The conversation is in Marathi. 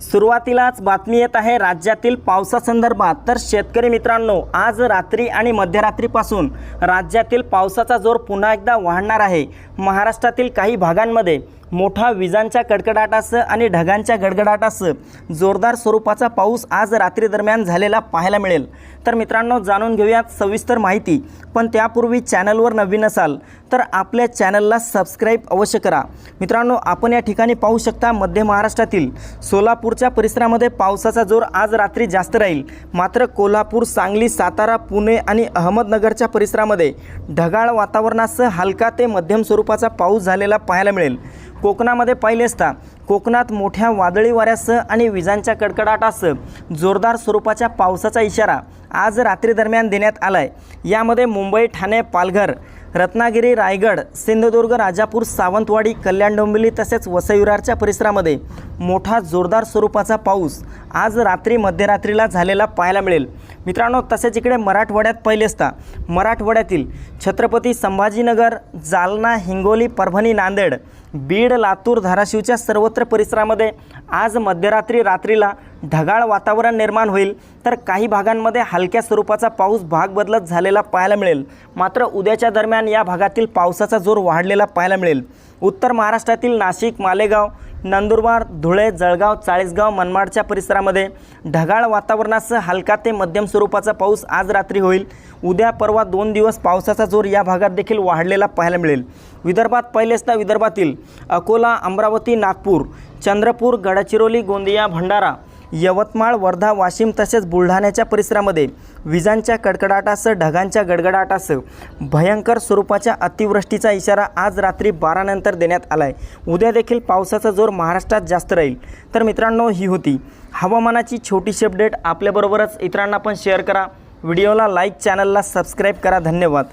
सुरुवातीलाच बातमी येत आहे राज्यातील पावसासंदर्भात. तर शेतकरी मित्रांनो आज रात्री आणि मध्यरात्रीपासून राज्यातील पावसाचा जोर पुन्हा एकदा वाढणार आहे. महाराष्ट्रातील काही भागांमध्ये मोठा विजांच्या कडकडाटासह आणि ढगांच्या गडगडाटासह जोरदार स्वरूपाचा पाऊस आज रात्री दरम्यान झालेला पाहायला मिळेल. तर मित्रांनो जाणून घेऊयात सविस्तर माहिती. पण त्यापूर्वी चॅनलवर नवीन असाल तर आपल्या चॅनलला सबस्क्राईब अवश्य करा. मित्रांनो आपण या ठिकाणी पाहू शकता मध्य महाराष्ट्रातील सोलापूरच्या परिसरामध्ये पावसाचा जोर आज रात्री जास्त राहील. मात्र कोल्हापूर सांगली सातारा पुणे आणि अहमदनगरच्या परिसरामध्ये ढगाळ वातावरणासह हलका ते मध्यम स्वरूपाचा पाऊस झालेला पाहायला मिळेल. कोकणामध्ये पाहिले असता कोकणात मोठ्या वादळी वाऱ्यासह आणि विजांच्या कडकडाटासह जोरदार स्वरूपाच्या पावसाचा इशारा आज रात्री दरम्यान देण्यात आला आहे यामध्ये मुंबई ठाणे पालघर रत्नागिरी रायगड सिंधुदुर्ग राजापूर सावंतवाडी कल्याण डोंबिवली तसेच वसईविरारच्या परिसरामध्ये मोठा जोरदार स्वरूपाचा पाऊस आज रात्री मध्यरात्रीला झालेला पाहायला मिळेल. मित्रांनो तसेच इकडे मराठवाड्यात पहिले असता मराठवाड्यातील छत्रपती संभाजीनगर जालना हिंगोली परभणी नांदेड बीड लातूर धाराशिवच्या सर्वत्र परिसरामध्ये आज मध्यरात्री रात्रीला ढगाळ वातावरण निर्माण होईल. तर काही भागांमध्ये हलक्या स्वरूपाचा पाऊस भाग बदलत झालेला पाहायला मिळेल. मात्र उद्याच्या दरम्यान या भागातील पावसाचा जोर वाढलेला पाहायला मिळेल. उत्तर महाराष्ट्रातील नाशिक मालेगाव नंदुरबार धुळे जळगाव चाळीसगाव मनमाडच्या परिसरामध्ये ढगाळ वातावरणासह हलका ते मध्यम स्वरूपाचा पाऊस आज रात्री होईल. उद्या परवा दोन दिवस पावसाचा जोर या भागात देखील वाढलेला पाहायला मिळेल. विदर्भात पहिलेच तर विदर्भातील अकोला अमरावती नागपूर चंद्रपूर गडचिरोली गोंदिया भंडारा यवतमाळ वर्धा वाशिम तसेच बुलढाण्याच्या परिसरामध्ये विजांच्या कडकडाटासह ढगांच्या गडगडाटासह भयंकर स्वरूपाच्या अतिवृष्टीचा इशारा आज रात्री बारानंतर देण्यात आला आहे उद्या देखील पावसाचा जोर महाराष्ट्रात जास्त राहील. तर मित्रांनो ही होती हवामानाची छोटीशी अपडेट. आपल्याबरोबरच इतरांना पण शेअर करा. व्हिडिओला लाईक चॅनलला सबस्क्राईब करा. धन्यवाद.